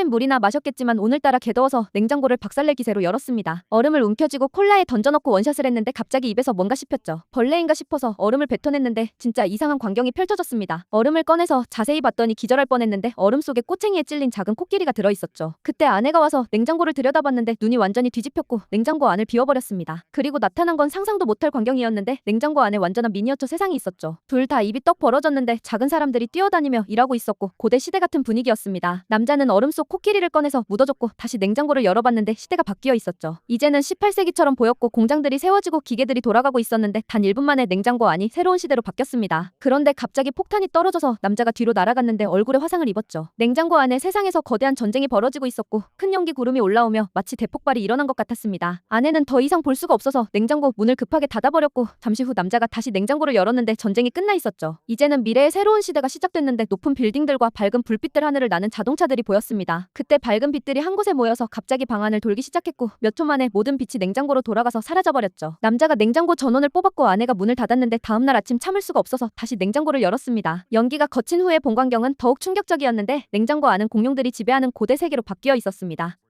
평소엔 물이나 마셨겠지만 오늘따라 개더워서 냉장고를 박살낼 기세로 열었습니다. 얼음을 움켜쥐고 콜라에 던져넣고 원샷을 했는데 갑자기 입에서 뭔가 씹혔죠. 벌레인가 싶어서 얼음을 뱉어냈는데 진짜 이상한 광경이 펼쳐졌습니다. 얼음을 꺼내서 자세히 봤더니 기절할 뻔했는데 얼음 속에 꼬챙이에 찔린 작은 코끼리가 들어있었죠. 그때 아내가 와서 냉장고를 들여다봤는데 눈이 완전히 뒤집혔고 냉장고 안을 비워버렸습니다. 그리고 나타난 건 상상도 못할 광경이었는데 냉장고 안에 완전한 미니어처 세상이 있었죠. 둘 다 입이 떡 벌어졌는데 작은 사람들이 뛰어다니며 일하고 있었고 고대 시대 같은 분위기였습니다. 남자는 얼음 속 코끼리를 꺼내서 묻어줬고 다시 냉장고를 열어봤는데 시대가 바뀌어 있었죠. 이제는 18세기처럼 보였고 공장들이 세워지고 기계들이 돌아가고 있었는데 단 1분 만에 냉장고 안이 새로운 시대로 바뀌었습니다. 그런데 갑자기 폭탄이 떨어져서 남자가 뒤로 날아갔는데 얼굴에 화상을 입었죠. 냉장고 안에 세상에서 거대한 전쟁이 벌어지고 있었고 큰 연기 구름이 올라오며 마치 대폭발이 일어난 것 같았습니다. 아내는 더 이상 볼 수가 없어서 냉장고 문을 급하게 닫아버렸고 잠시 후 남자가 다시 냉장고를 열었는데 전쟁이 끝나 있었죠. 이제는 미래의 새로운 시대가 시작됐는데 높은 빌딩들과 밝은 불빛들 하늘을 나는 자동차들이 보였습니다. 그때 밝은 빛들이 한 곳에 모여서 갑자기 방 안을 돌기 시작했고 몇 초 만에 모든 빛이 냉장고로 돌아가서 사라져버렸죠. 남자가 냉장고 전원을 뽑았고 아내가 문을 닫았는데 다음날 아침 참을 수가 없어서 다시 냉장고를 열었습니다. 연기가 거친 후의 본 광경은 더욱 충격적이었는데 냉장고 안은 공룡들이 지배하는 고대 세계로 바뀌어 있었습니다.